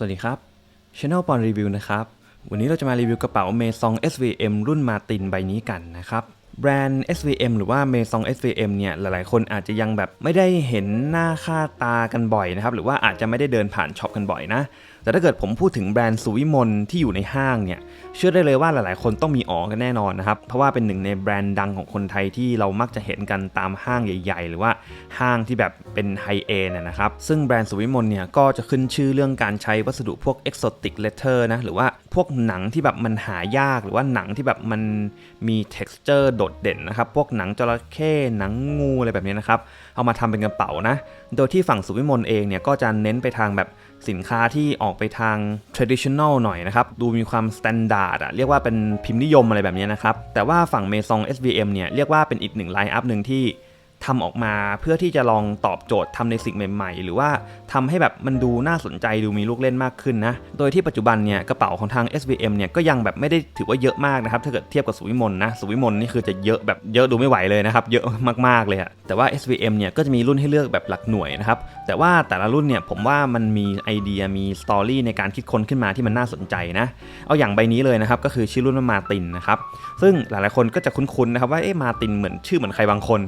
สวัสดีครับ Channel ปอนรีวิวนะครับ วันนี้เราจะมารีวิวกระเป๋า Maison SVM รุ่นมาตินใบนี้กันนะครับ แบรนด์ SVM หรือว่า Maison SVM เนี่ย หลายๆ คนอาจจะยังแบบไม่ได้เห็นหน้าค่าตากันบ่อยนะครับ หรือว่าอาจจะไม่ได้เดินผ่านช็อปกันบ่อยนะแต่ถ้าเกิดผมพูดถึงแบรนด์สุวิมลที่อยู่ในห้างเนี่ยเชื่อได้เลยว่าหลายๆ คนต้องมีอ๋อกันแน่นอนนะครับ เพราะว่าเป็นหนึ่งในแบรนด์ดังของคนไทยที่เรามักจะเห็นกันตามห้างใหญ่ ๆ หรือว่าห้างที่แบบเป็นไฮเอนนะครับซึ่งแบรนด์สุวิมลเนี่ยก็จะขึ้นชื่อเรื่องการใช้วัสดุพวก exotic leather นะหรือว่าพวกหนังที่แบบมันหายาก หรือว่าหนังที่แบบมันมี texture โดดเด่นนะครับพวกหนังจระเข้หนังงูอะไรแบบนี้นะครับเอามาทำเป็นกระเป๋านะโดยที่ฝั่งสุวิมลเองเนี่ยก็จะเน้นไปทางแบบ สินค้าที่ออกไปทาง traditional หน่อยนะครับ ดูมีความ standard อะเรียกว่าเป็นพิมพ์นิยมอะไรแบบนี้นะครับ แต่ว่าฝั่ง Maison SVM เนี่ยเรียกว่าเป็นอีกหนึ่งไลน์อัพหนึ่งที่ ทำออกมาเพื่อที่จะลองตอบโจทย์ทำในสิ่งใหม่ๆ หรือว่าทำให้แบบมันดูน่าสนใจดูมีลูกเล่นมากขึ้นนะ โดยที่ปัจจุบันเนี่ยกระเป๋าของทาง SVM เนี่ยก็ยังแบบไม่ได้ถือว่าเยอะมากนะครับ ถ้าเกิดเทียบกับสุวิมลนะสุวิมลนี่คือจะเยอะแบบเยอะดูไม่ไหวเลยนะครับ เยอะมากๆเลยอะแต่ว่า SVM เนี่ยก็จะมีรุ่นให้เลือกแบบหลักหน่วยนะครับ แต่ว่าแต่ละรุ่นเนี่ยผมว่ามันมีไอเดียมีสตอรี่ในการคิดค้นขึ้นมาที่มันน่าสนใจนะ เอาอย่างใบนี้เลยนะครับก็คือชื่อรุ่นว่ามาตินนะครับซึ่งหลายๆคนก็จะคุ้นๆนะครับว่าเอ๊ะมาตินเหมือนชื่อเหมือนใครบางคน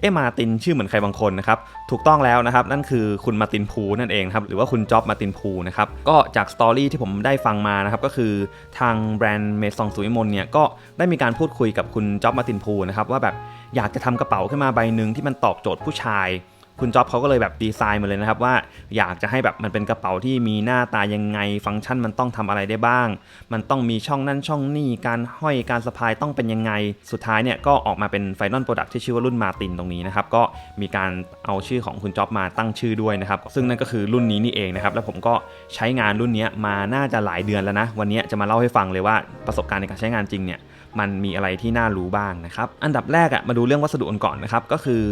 เอ๊มาตินชื่อเหมือนใครบางคนนะครับ ถูกต้องแล้วนะครับ นั่นคือคุณมาตินพูนั่นเองครับ หรือว่าคุณจ็อบมาตินพูนะครับ ก็จากสตอรี่ที่ผมได้ฟังมานะครับ ก็คือทางแบรนด์เมซองสุวิมลเนี่ย ก็ได้มีการพูดคุยกับคุณจ็อบมาตินพูนะครับ ว่าแบบอยากจะทำกระเป๋าขึ้นมาใบหนึ่งที่มันตอบโจทย์ผู้ชาย คุณจ็อบเขาก็เลยแบบดีไซน์มาเลยนะครับว่าอยากจะให้แบบมันเป็นกระเป๋าที่มีหน้าตายังไง ฟังก์ชันมันต้องทำอะไรได้บ้าง มันต้องมีช่องนั่นช่องนี่การห้อยการสะพายต้องเป็นยังไง สุดท้ายเนี่ยก็ออกมาเป็นไฟนอลโปรดักที่ชื่อว่ารุ่นมาตินตรงนี้นะครับก็มีการเอาชื่อของคุณจ็อบมาตั้งชื่อด้วยนะครับซึ่งนั่นก็คือรุ่นนี้นี่เองนะครับแล้วผมก็ใช้งานรุ่นนี้มาน่าจะหลายเดือนแล้วนะวันนี้จะมาเล่าให้ฟังเลยว่าประสบการณ์ในการใช้งานจริงเนี่ย มันมีอะไรที่น่ารู้บ้างนะครับ อันดับแรกอะมาดูเรื่องวัสดุกันก่อนนะครับ ก็คือ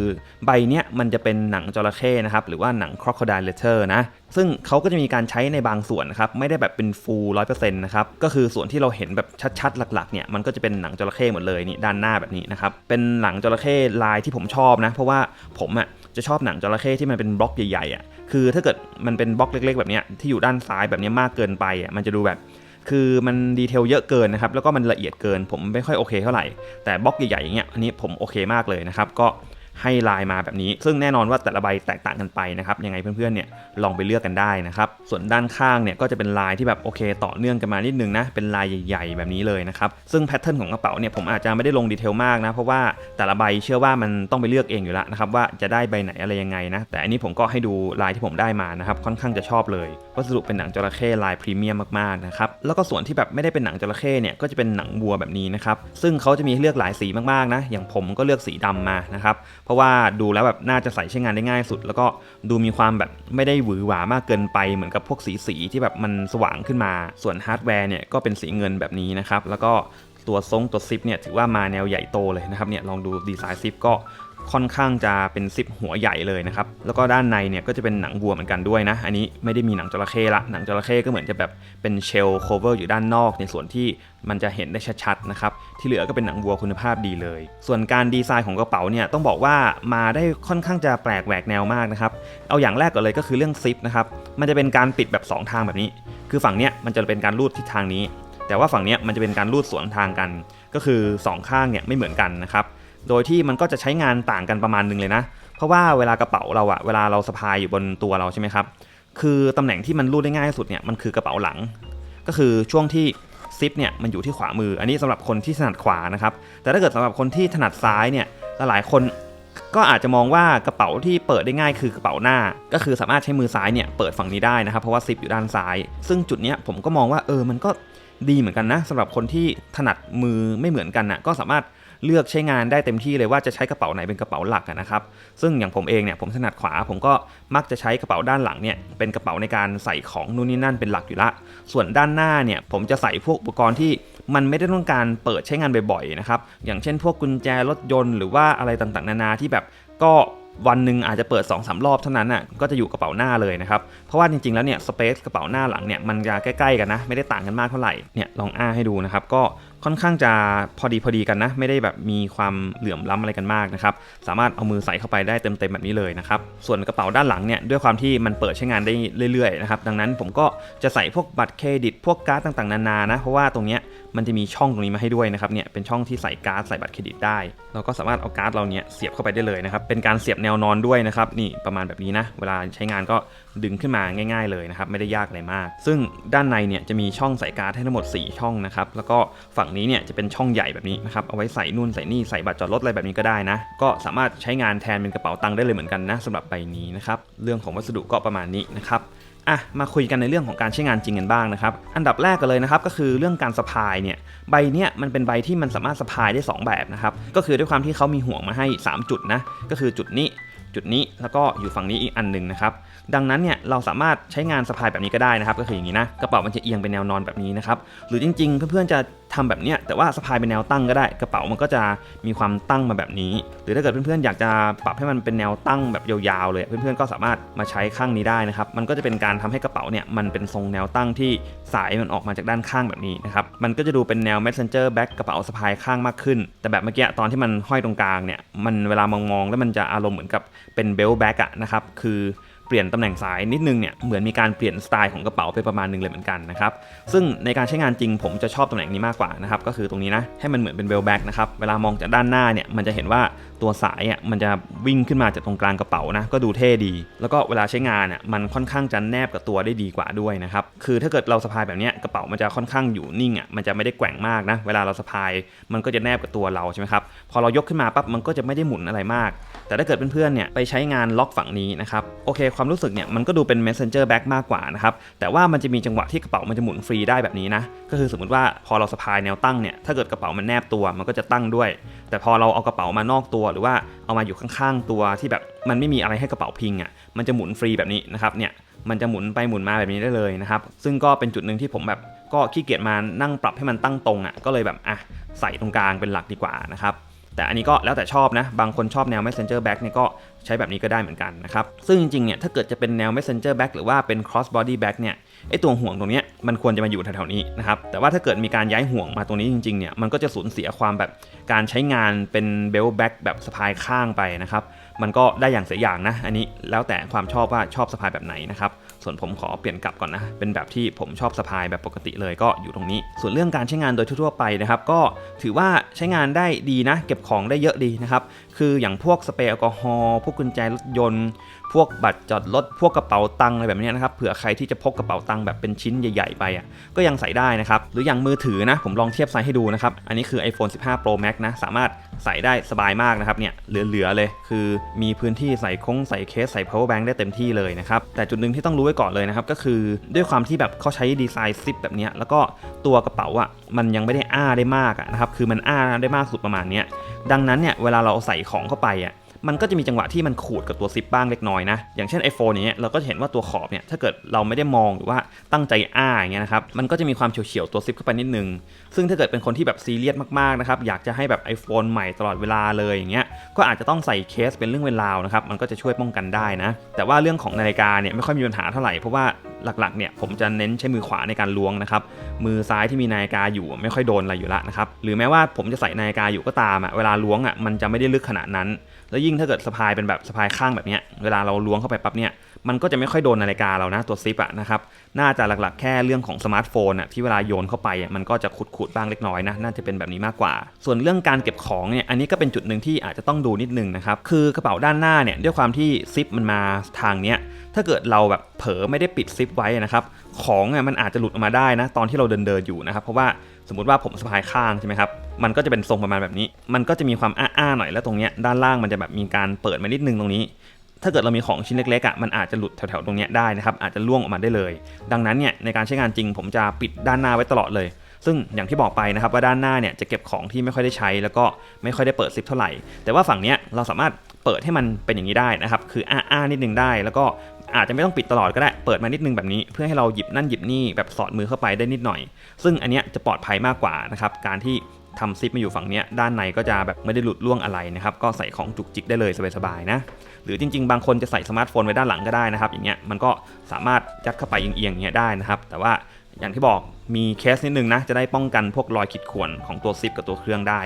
ใบเนี้ยมันจะเป็นหนังจระเข้นะครับ หรือว่าหนัง crocodile leather นะ ซึ่งเขาก็จะมีการใช้ในบางส่วนนะครับ ไม่ได้แบบเป็น full 100%นะครับ ก็คือส่วนที่เราเห็นแบบชัดๆ หลักๆเนี่ย มันก็จะเป็นหนังจระเข้หมดเลยนี่ด้านหน้าแบบนี้นะครับ เป็นหนังจระเข้ลายที่ผมชอบนะ เพราะว่าผมอะจะชอบหนังจระเข้ที่มันเป็นบล็อกใหญ่ๆอะคือถ้าเกิดมันเป็นบล็อกเล็ก ๆ แบบเนี้ยที่อยู่ด้านซ้ายแบบนี้มากเกินไปอะมันจะดูแบบ คือมันดีเทลเยอะเกินนะครับแล้วก็มันละเอียดเกิน ผมไม่ค่อยโอเคเท่าไหร่แต่บล็อกใหญ่ๆอย่างเงี้ยอันนี้ผมโอเคมากเลยนะครับก็ ให้ลายมาแบบนี้ ซึ่งแน่นอนว่าแต่ละใบแตกต่างกันไปนะครับยังไงเพื่อนๆเนี่ยลองไปเลือกกันได้นะครับส่วนด้านข้างเนี่ยก็จะเป็นลายที่แบบโอเค ต่อเนื่องกันมานิดนึงนะเป็นลายใหญ่ๆ แบบนี้เลยนะครับซึ่งแพทเทิร์นของกระเป๋าเนี่ยผมอาจจะไม่ได้ลงดีเทลมากนะเพราะว่าแต่ละใบเชื่อว่ามันต้องไปเลือกเองอยู่แล้วนะครับว่าจะได้ใบไหนอะไรยังไงนะแต่อันนี้ผมก็ให้ดูลายที่ผมได้มานะครับค่อนข้างจะชอบเลยวัสดุเป็นหนังจระเข้ลายพรีเมียมมากๆนะครับแล้วก็ส่วนที่แบบไม่ได้เป็นหนังจระเข้เนี่ยก็จะเป็นหนังวัวแบบนี้นะครับซึ่งเขาจะมีให้เลือกหลายสีมากๆนะอย่างผมก็เลือกสีดำมานะครับเพราะว่าดูแล้วแบบน่าจะใส่ใช้งานได้ง่ายสุด แล้วก็ดูมีความแบบไม่ได้หวือหวามากเกินไปเหมือนกับพวกสีสีที่แบบมันสว่างขึ้นมา ส่วนฮาร์ดแวร์เนี่ยก็เป็นสีเงินแบบนี้นะครับ แล้วก็ตัวทรงตัวซิปเนี่ยถือว่ามาแนวใหญ่โตเลยนะครับเนี่ยลองดูดีไซน์ซิปก็ ค่อนข้างจะเป็นซิปหัวใหญ่เลยนะครับ แล้วก็ด้านในเนี่ยก็จะเป็นหนังวัวเหมือนกันด้วยนะ อันนี้ไม่ได้มีหนังจระเข้ละ หนังจระเข้ก็เหมือนจะแบบเป็นเชลโคเวอร์อยู่ด้านนอก ในส่วนที่มันจะเห็นได้ชัดๆนะครับ ที่เหลือก็เป็นหนังวัวคุณภาพดีเลย ส่วนการดีไซน์ของกระเป๋าเนี่ยต้องบอกว่ามาได้ค่อนข้างจะแปลกแหวกแนวมากนะครับ เอาอย่างแรกก่อนเลยก็คือเรื่องซิปนะครับ มันจะเป็นการปิดแบบสองทางแบบนี้ คือฝั่งเนี้ยมันจะเป็นการรูดทิศทางนี้ แต่ว่าฝั่งเนี้ยมันจะเป็นการรูดสวนทางกัน ก็คือสองข้างเนี่ยไม่เหมือนกันนะครับ โดยที่มันก็จะใช้งานต่างกันประมาณหนึงเลยนะ เพราะว่าเวลากระเป๋าเราอะเวลาเราสะพายอยู่บนตัวเราใช่ไหมครับ คือตำแหน่งที่มันรูดได้ง่ายที่สุดเนี่ยมันคือกระเป๋าหลัง ก็คือช่วงที่ซิปเนี่ยมันอยู่ที่ขวามือ อันนี้สำหรับคนที่ถนัดขวานะครับ แต่ถ้าเกิดสำหรับคนที่ถนัดซ้ายเนี่ยหลายคนก็อาจจะมองว่ากระเป๋าที่เปิดได้ง่ายคือกระเป๋าหน้า ก็คือสามารถใช้มือซ้ายเนี่ยเปิดฝั่งนี้ได้นะครับ เพราะว่าซิปอยู่ด้านซ้าย ซึ่งจุดเนี้ยผมก็มองว่าเออมันก็ดีเหมือนกันนะสำหรับคนที่ถนัดมือไม่เหมือนกันนะก็สามารถ เลือกใช้งานได้เต็มที่เลยว่าจะใช้กระเป๋าไหนเป็นกระเป๋าหลักนะครับ ซึ่งอย่างผมเองเนี่ยผมถนัดขวา ผมก็มักจะใช้กระเป๋าด้านหลังเนี่ยเป็นกระเป๋าในการใส่ของนู่นนี่นั่นเป็นหลักอยู่ละ ส่วนด้านหน้าเนี่ยผมจะใส่พวกอุปกรณ์ที่มันไม่ได้ต้องการเปิดใช้งานบ่อยๆนะครับ อย่างเช่น พวกกุญแจรถยนต์หรือว่าอะไรต่างๆ นานาที่แบบก็ วันหนึ่งอาจจะเปิด2อสรอบเท่านั้นอะก็จะอยู่กระเป๋าหน้าเลยนะครับ เพราะว่าจริงๆแล้วเนี่ยสเปซกระเป๋าหน้าหลังเนี่ยมันจะใกล้ๆกันนะ ไม่ได้ต่างกันมากเท่าไหร่เนี่ยลองอ้าให้ดูนะครับ ก็ค่อนข้างจะพอดีพอดีกันนะ ไม่ได้แบบมีความเหลื่อมล้ำอะไรกันมากนะครับสามารถเอามือใส่เข้าไปได้เต็มๆแบบนี้เลยนะครับส่วนกระเป๋าด้านหลังเนี่ยด้วยความที่มันเปิดใช้งานได้เรื่อยๆนะครับดังนั้นผมก็จะใส่พวกบัตรเครดิตพวกการ์ดต่างๆนานานะเพราะว่าตรงเนี้ย มันจะมีช่องตรงนี้มาให้ด้วยนะครับเนี่ยเป็นช่องที่ใส่การ์ดใส่บัตรเครดิตได้เราก็สามารถเอาการ์ดเราเนี่ยเสียบเข้าไปได้เลยนะครับเป็นการเสียบแนวนอนด้วยนะครับนี่ประมาณแบบนี้นะเวลาใช้งานก็ดึงขึ้นมาง่าย ๆเลยนะครับไม่ได้ยากอะไรมาก ซึ่งด้านในเนี่ยจะมีช่องใส่การ์ดให้ทั้งหมด 4 ช่องนะครับแล้วก็ฝั่งนี้เนี่ยจะเป็นช่องใหญ่แบบนี้นะครับเอาไว้ใส่นู่นใส่นี่ใส่บัตรจอดรถอะไรแบบนี้ก็ได้นะก็สามารถใช้งานแทนเป็นกระเป๋าตังค์ได้เลยเหมือนกันนะสำหรับใบนี้นะครับเรื่องของวัสดุก็ประมาณนี้นะครับ อะมาคุยกันในเรื่องของการใช้งานจริงกันบ้างนะครับอันดับแรกกันเลยนะครับก็คือเรื่องการสะพายเนี่ยใบเนี้ยมันเป็นใบที่มันสามารถสะพายได้ 2 แบบนะครับก็คือด้วยความที่เขามีห่วงมาให้ 3 จุดนะก็คือจุดนี้จุดนี้แล้วก็อยู่ฝั่งนี้อีกอันหนึ่งนะครับดังนั้นเนี่ยเราสามารถใช้งานสะพายแบบนี้ก็ได้นะครับ ก็คืออย่างนี้นะกระเป๋ามันจะเอียงเป็นแนวนอนแบบนี้นะครับหรือจริงๆ เพื่อนๆจะ ทำแบบเนี้ยแต่ว่าสะพายเป็นแนวตั้งก็ได้ กระเป๋ามันก็จะมีความตั้งมาแบบนี้ หรือถ้าเกิดเพื่อนๆอยากจะปรับให้มันเป็นแนวตั้งแบบยาวๆเลย เพื่อนๆก็สามารถมาใช้ข้างนี้ได้นะครับมันก็จะเป็นการทำให้กระเป๋าเนี่ยมันเป็นทรงแนวตั้งที่สายมันออกมาจากด้านข้างแบบนี้นะครับมันก็จะดูเป็นแนว messenger bag กระเป๋าสะพายข้างมากขึ้น แต่แบบเมื่อกี้ตอนที่มันห้อยตรงกลางเนี่ยมันเวลามองๆแล้วมันจะอารมณ์เหมือนกับเป็น belt bag อะนะครับคือ เปลี่ยนตำแหน่งสายนิดนึงเนี่ยเหมือนมีการเปลี่ยนสไตล์ของกระเป๋าไปประมาณนึงเลยเหมือนกันนะครับซึ่งในการใช้งานจริงผมจะชอบตำแหน่งนี้มากกว่านะครับก็คือตรงนี้นะให้มันเหมือนเป็นเบลแบ็กนะครับเวลามองจากด้านหน้าเนี่ยมันจะเห็นว่าตัวสายอะมันจะวิ่งขึ้นมาจากตรงกลางกระเป๋านะก็ดูเท่ดี แล้วก็เวลาใช้งานอะมันค่อนข้างจะแนบกับตัวได้ดีกว่าด้วยนะครับคือถ้าเกิดเราสะพายแบบเนี้ยกระเป๋ามันจะค่อนข้างอยู่นิ่งอะมันจะไม่ได้แกว่งมากนะเวลาเราสะพายมันก็จะแนบกับตัวเราใช่ไหมครับพอเรายกขึ้นมาปั๊บมันก็จะไม่ได้หมุนอะไรมาก แต่ถ้าเกิดเพื่อนๆเนี่ยไปใช้งานล็อกฝั่งนี้นะครับโอเคควความรู้สึกเนี่ยมันก็ดูเป็น messenger bag มากกว่านะครับแต่ว่ามันจะมีจังหวะที่กระเป๋ามันจะหมุนฟรีได้แบบนี้นะก็คือสมมติว่าพอเราสะพายแนวตั้งเนี่ยถ้าเกิดกระเป๋ามันแนบตัวมันก็จะตั้งด้วย แต่พอเราเอากระเป๋ามานอกตัวหรือว่าเอามาอยู่ข้างๆตัวที่แบบมันไม่มีอะไรให้กระเป๋าพิงอะมันจะหมุนฟรีแบบนี้นะครับเนี่ยมันจะหมุนไปหมุนมาแบบนี้ได้เลยนะครับ ซึ่งก็เป็นจุดหนึ่งที่ผมแบบก็ขี้เกียจมานั่งปรับให้มันตั้งตรงอะก็เลยแบบอะใส่ตรงกลางเป็นหลักดีกว่านะครับ แต่อันนี้ก็แล้วแต่ชอบนะ บางคนชอบแนว messenger bag เนี่ยก็ใช้แบบนี้ก็ได้เหมือนกันนะครับ ซึ่งจริงๆเนี่ยถ้าเกิดจะเป็นแนว messenger bag หรือว่าเป็น cross body bag เนี่ยไอตัวห่วงตรงนี้มันควรจะมาอยู่แถวๆนี้นะครับ แต่ว่าถ้าเกิดมีการย้ายห่วงมาตรงนี้จริงๆเนี่ยมันก็จะสูญเสียความแบบการใช้งานเป็น belt bag แบบสะพายข้างไปนะครับ มันก็ได้อย่างเสียอย่างนะ อันนี้แล้วแต่ความชอบว่าชอบสะพายแบบไหนนะครับ ส่วนผมขอเปลี่ยนกลับก่อนนะ เป็นแบบที่ผมชอบสะพายแบบปกติเลยก็อยู่ตรงนี้ ส่วนเรื่องการใช้งานโดยทั่วๆไปนะครับ ก็ถือว่าใช้งานได้ดีนะ เก็บของได้เยอะดีนะครับ คืออย่างพวกสเปรย์แอลกอฮอล์ พวกกุญแจรถยนต์ พวกบัตรจอดรถ พวกกระเป๋าตังค์อะไรแบบนี้นะครับ เผื่อใครที่จะพกกระเป๋าตังค์แบบเป็นชิ้นใหญ่ ๆ ไปอะ ก็ยังใส่ได้นะครับ หรืออย่างมือถือนะ ผมลองเทียบไซส์ให้ดูนะครับ อันนี้คือ iPhone 15 Pro Max นะสามารถใส่ได้สบายมากนะครับเนี่ยเหลือๆเลย คือมีพื้นที่ใส่คงใส่เคสใส่ power bank ได้เต็มที่เลยนะครับแต่จุดหนึ่งที่ต้องรู้ไว้ก่อนเลยนะครับก็คือด้วยความที่แบบเขาใช้ดีไซน์ซิปแบบนี้แล้วก็ตัวกระเป๋าอะมันยังไม่ได้อ้าได้มากะนะครับคือมันอ้าได้มากสุดประมาณนี้ดังนั้นเนี่ยเวลาเราใส่ของเข้าไปอะ มันก็จะมีจังหวะที่มันขูดกับตัวซิปบ้างเล็กน้อยนะ อย่างเช่น iPhone อย่างเงี้ยเราก็จะเห็นว่าตัวขอบเนี่ยถ้าเกิดเราไม่ได้มองหรือว่าตั้งใจอ้าอย่างเงี้ยนะครับมันก็จะมีความเฉียวๆตัวซิปเข้าไปนิดนึง ซึ่งถ้าเกิดเป็นคนที่แบบซีเรียสมากๆนะครับอยากจะให้แบบ iPhone ใหม่ตลอดเวลาเลยอย่างเงี้ยก็อาจจะต้องใส่เคสเป็นเรื่องเวลาวนะครับมันก็จะช่วยป้องกันได้นะ แต่ว่าเรื่องของนาฬิกาเนี่ยไม่ค่อยมีปัญหาเท่าไหร่เพราะว่าหลักๆเนี่ยผมจะเน้นใช้มือขวาในการล้วงนะครับมือซ้ายที่มีนาฬิกาอยู่ไม่ค่อยโดนอะไรอยู่ละนะครับหรือแม้ว่าผมจะใส่นาฬิกาอยู่ก็ตามอะเวลาล้วงอะมันจะไม่ได้ลึกขนาดนั้น แล้วยิ่งถ้าเกิดสะพายเป็นแบบสะพายข้างแบบเนี้ย เวลาเราล้วงเข้าไปปั๊บเนี่ย มันก็จะไม่ค่อยโดนนาฬิกาเรานะตัวซิปอะนะครับน่าจะหลักๆ แค่เรื่องของสมาร์ทโฟนอะที่เวลาโยนเข้าไปอะมันก็จะขุดๆบ้างเล็กน้อยนะน่าจะเป็นแบบนี้มากกว่า ส่วนเรื่องการเก็บของเนี่ยอันนี้ก็เป็นจุดหนึ่งที่อาจจะต้องดูนิดนึงนะครับคือกระเป๋าด้านหน้าเนี่ยด้วยความที่ซิปมันมาทางเนี้ยถ้าเกิดเราแบบเผลอไม่ได้ปิดซิปไว้นะครับของอะมันอาจจะหลุดออกมาได้นะตอนที่เราเดินเดินอยู่นะครับเพราะว่าสมมติว่าผมสะพายข้างใช่ไหมครับมันก็จะเป็นทรงประมาณแบบนี้ มันก็จะมีความอ้าๆหน่อยแล้วตรงเนี้ยด้านล่างมันจะแบบมีการเปิดมานิดนึงตรงนี้ ถ้าเกิดเรามีของชิ้นเล็กๆอะมันอาจจะหลุดแถวๆตรงนี้ได้นะครับอาจจะล่วงออกมาได้เลย ดังนั้นเนี่ยในการใช้งานจริง ผมจะปิดด้านหน้าไว้ตลอดเลย ซึ่งอย่างที่บอกไปนะครับว่าด้านหน้าเนี่ยจะเก็บของที่ไม่ค่อยได้ใช้ แล้วก็ไม่ค่อยได้เปิดซิปเท่าไหร่ แต่ว่าฝั่งเนี้ยเราสามารถเปิดให้มันเป็นอย่างนี้ได้นะครับคืออ้าๆนิดนึงได้ แล้วก็อาจจะไม่ต้องปิดตลอดก็ได้ เปิดมานิดนึงแบบนี้ เพื่อให้เราหยิบนั่นหยิบนี่แบบสอดมือเข้าไปได้นิดหน่อย ซึ่งอันเนี้ยจะปลอดภัยมากกว่านะครับการที่ ทำซิปมาอยู่ฝั่งเนี้ยด้านในก็จะแบบไม่ได้หลุดล่วงอะไรนะครับก็ใส่ของจุกจิกได้เลยสบายๆนะหรือจริง ๆ บางคนจะใส่สมาร์ทโฟนไว้ด้านหลังก็ได้นะครับ อย่างเงี้ยมันก็สามารถยัดเข้าไปเอียงๆอย่างเงี้ยได้นะครับ แต่ว่าอย่างที่บอกมีเคสนิดนึงนะจะได้ป้องกันพวกรอยขีดข่วนของตัวซิปกับตัวเครื่องได้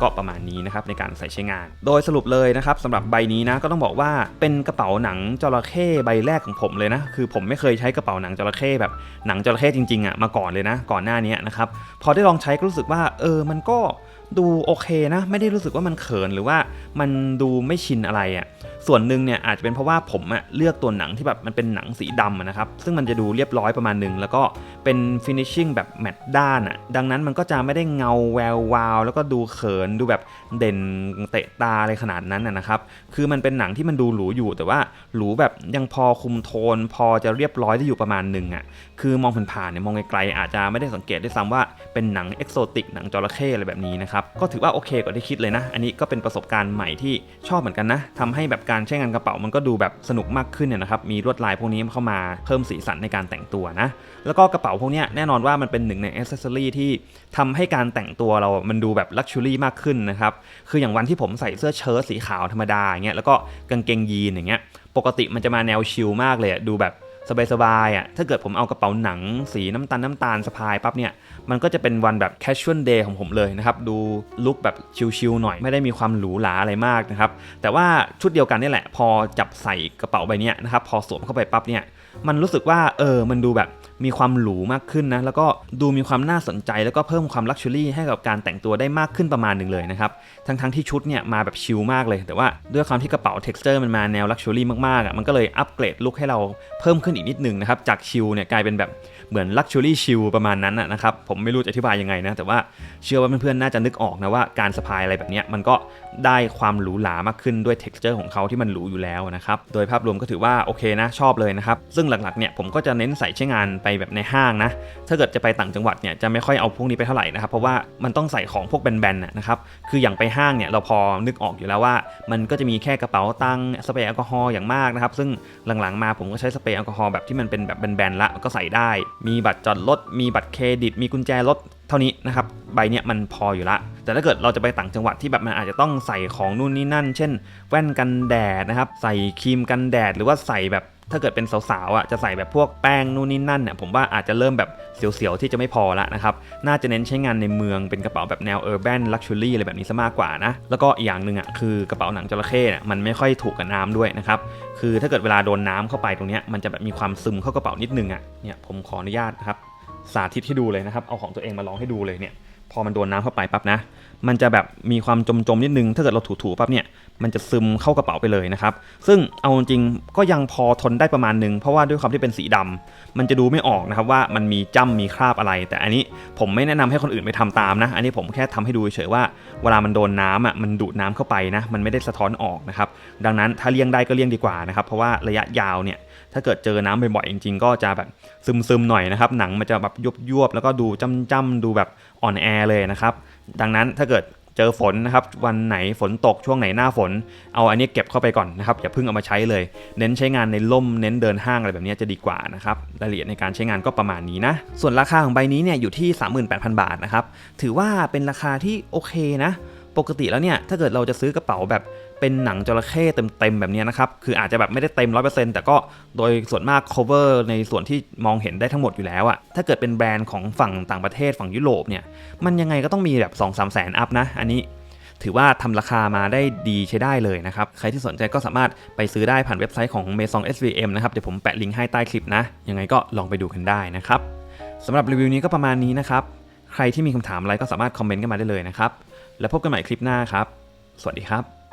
ก็ประมาณนี้นะครับในการใส่ใช้งาน โดยสรุปเลยนะครับสำหรับใบนี้นะก็ต้องบอกว่าเป็นกระเป๋าหนังจระเข้ใบแรกของผมเลยนะคือผมไม่เคยใช้กระเป๋าหนังจระเข้แบบหนังจระเข้จริงๆอะมาก่อนเลยนะ ก่อนหน้านี้นะครับพอได้ลองใช้ก็รู้สึกว่าเออมันก็ดูโอเคนะ ไม่ได้รู้สึกว่ามันเขินหรือว่า มันดูไม่ชินอะไรอะส่วนหนึ่งเนี่ยอาจจะเป็นเพราะว่าผมอะเลือกตัวหนังที่แบบมันเป็นหนังสีดำนะครับ ซึ่งมันจะดูเรียบร้อยประมาณหนึ่งแล้วก็เป็นฟินิชชิ่งแบบแมตต์ด้านอะดังนั้นมันก็จะไม่ได้เงาแวววาว แล้วก็ดูเขินดูแบบเด่นเตะตาอะไรขนาดนั้นนะครับ คือมันเป็นหนังที่มันดูหรูอยู่ แต่ว่าหรูแบบยังพอคุมโทน พอจะเรียบร้อยได้อยู่ประมาณหนึ่งอะคือมองผ่านๆเนี่ยมองไกลๆอาจจะไม่ได้สังเกตได้ซ้ำว่าเป็นหนังเอกโซติกหนังจระเข้อะไรแบบนี้นะครับก็ถือว่าโอเคกว่าที่คิดเลยนะ อันนี้ก็เป็นประสบการณ์ใหม่ที่ชอบเหมือนกันนะทำให้แบบการใช้งานกระเป๋ามันก็ดูแบบสนุกมากขึ้นเนี่ยนะครับมีลวดลายพวกนี้เข้ามาเพิ่มสีสันในการแต่งตัวนะแล้วก็กระเป๋าพวกนี้แน่นอนว่ามันเป็นหนึ่งในอ c เซอรี่ที่ทำให้การแต่งตัวเรามันดูแบบลักชัวรี่มากขึ้นนะครับคืออย่างวันที่ผมใส่เสื้อเชิ้ตสีขาวธรรมดาอย่างเงี้ยแล้วก็กางเกงยีนอย่างเงี้ยปกติมันจะมาแนวชิลมากเลยดูแบบ สบายๆอะถ้าเกิดผมเอากระเป๋าหนัง สีน้ำตาลน้ำตาลสะพายปั๊บเนี่ย มันก็จะเป็นวันแบบ casual day ของผมเลยนะครับ ดูลุคแบบชิลๆหน่อย ไม่ได้มีความหรูหราอะไรมากนะครับ แต่ว่าชุดเดียวกันนี่แหละ พอจับใส่กระเป๋าใบนี้นะครับ พอสวมเข้าไปปั๊บเนี่ย มันรู้สึกว่าเออ มันดูแบบมีความหรูมากขึ้นนะแล้วก็ดูมีความน่าสนใจแล้วก็เพิ่มความลักชัวรี่ให้กับการแต่งตัวได้มากขึ้นประมาณหนึ่งเลยนะครับทั้งๆที่ชุดเนี่ยมาแบบชิลมากเลย แต่ว่าด้วยความที่กระเป๋า texture มันมาแนวลักชัวรี่มากๆอะมันก็เลยอัปเกรดลุคให้เราเพิ่มขึ้นอีกนิดนึงนะครับจากชิลเนี่ยกลายเป็นแบบเหมือนลักชัวรี่ชิลประมาณนั้นนะนะครับผมไม่รู้จะอธิบายยังไงนะแต่ว่าเชื่อว่าเพื่อนๆน่าจะนึกออกนะว่าการสะพายอะไรแบบเนี้ยมันก็ได้ความหรูหรามากขึ้นด้วย texture ของเขาที่มันหรูอยู่แล้วนะครับโดยภาพรวมก็ถือว่าโอเคนะชอบเลยนะครับซึ่งหลักๆเนี่ยผมก็จะเน้นใส่ใช้งานไปแบบในห้างนะ ถ้าเกิดจะไปต่างจังหวัดเนี่ยจะไม่ค่อยเอาพวกนี้ไปเท่าไหร่นะครับ เพราะว่ามันต้องใส่ของพวกแบนๆนะครับ คืออย่างไปห้างเนี่ยเราพอนึกออกอยู่แล้วว่า มันก็จะมีแค่กระเป๋าตังค์สเปรย์แอลกอฮอล์อย่างมากนะครับ ซึ่งหลังๆมาผมก็ใช้สเปรย์แอลกอฮอล์แบบที่มันเป็นแบบแบนๆละก็ใส่ได้ มีบัตรจอดรถ มีบัตรเครดิต มีกุญแจรถเท่านี้นะครับใบเนี้ยมันพออยู่ละ แต่ถ้าเกิดเราจะไปต่างจังหวัดที่แบบมันอาจจะต้องใส่ของนู่นนี่นั่น เช่น แว่นกันแดดนะครับ ใส่ครีมกันแดดหรือว่าใส่แบบ ถ้าเกิดเป็นสาวๆอะจะใส่แบบพวกแป้งนู่นนี่นั่นเนี่ยผมว่าอาจจะเริ่มแบบเสียวๆที่จะไม่พอละนะครับน่าจะเน้นใช้งานในเมืองเป็นกระเป๋าแบบแนว urban luxury อะไรแบบนี้ซะมากกว่านะแล้วก็อีกอย่างหนึ่งอะคือกระเป๋าหนังจระเข้เนี่ยมันไม่ค่อยถูกกับน้ำด้วยนะครับคือถ้าเกิดเวลาโดนน้ำเข้าไปตรงเนี้ยมันจะแบบมีความซึมเข้ากระเป๋านิดนึงอะเนี่ยผมขออนุญาตนะครับสาธิตให้ดูเลยนะครับเอาของตัวเองมาลองให้ดูเลยเนี่ยพอมันโดนน้ำเข้าไปปั๊บนะ มันจะแบบมีความจมๆนิดนึง ถ้าเกิดเราถูๆปั๊บเนี่ย มันจะซึมเข้ากระเป๋าไปเลยนะครับ ซึ่งเอาจริงก็ยังพอทนได้ประมาณนึง เพราะว่าด้วยความที่เป็นสีดำมันจะดูไม่ออกนะครับว่ามันมีจ้ำมีคราบอะไร แต่อันนี้ผมไม่แนะนำให้คนอื่นไปทำตามนะ อันนี้ผมแค่ทำให้ดูเฉยๆว่า เวลามันโดนน้ำอะ มันดูดน้ำเข้าไปนะ มันไม่ได้สะท้อนออกนะครับ ดังนั้นถ้าเลี่ยงได้ก็เลี่ยงดีกว่านะครับ เพราะว่าระยะยาวเนี่ย ถ้าเกิดเจอน้ำบ่อยๆจริง ๆ ก็จะแบบซึมๆหน่อยนะครับหนังมันจะแบบยุบๆแล้วก็ดูจ้ำๆดูแบบอ่อนแอเลยนะครับ ดังนั้นถ้าเกิดเจอฝนนะครับวันไหนฝนตกช่วงไหนหน้าฝน เอาอันนี้เก็บเข้าไปก่อนนะครับอย่าเพิ่งเอามาใช้เลย เน้นใช้งานในร่มเน้นเดินห้างอะไรแบบนี้จะดีกว่านะครับรายละเอียดในการใช้งานก็ประมาณนี้นะส่วนราคาของใบนี้เนี่ยอยู่ที่ 38,000 บาทนะครับถือว่าเป็นราคาที่โอเคนะ ปกติแล้วเนี่ยถ้าเกิดเราจะซื้อกระเป๋าแบบ เป็นหนังจระเข้เต็มๆแบบนี้นะครับ คืออาจจะแบบไม่ได้เต็ม 100%แต่ก็โดยส่วนมาก cover ในส่วนที่มองเห็นได้ทั้งหมดอยู่แล้วอะถ้าเกิดเป็นแบรนด์ของฝั่งต่างประเทศฝั่งยุโรปเนี่ย มันยังไงก็ต้องมีแบบ 2-3แสนอัพนะ อันนี้ถือว่าทำราคามาได้ดีใช้ได้เลยนะครับ ใครที่สนใจก็สามารถไปซื้อได้ผ่านเว็บไซต์ของ Maison SVM นะครับ เดี๋ยวผมแปะลิงก์ให้ใต้คลิปนะ ยังไงก็ลองไปดูกันได้นะครับสำหรับรีวิวนี้ก็ประมาณนี้นะครับ ใครที่มีคำถามอะไรก็สามารถคอมเมนต์กันมาได้เลยนะครับ แล้วพบกันใหม่คลิปหน้าครับ สวัสดีครับ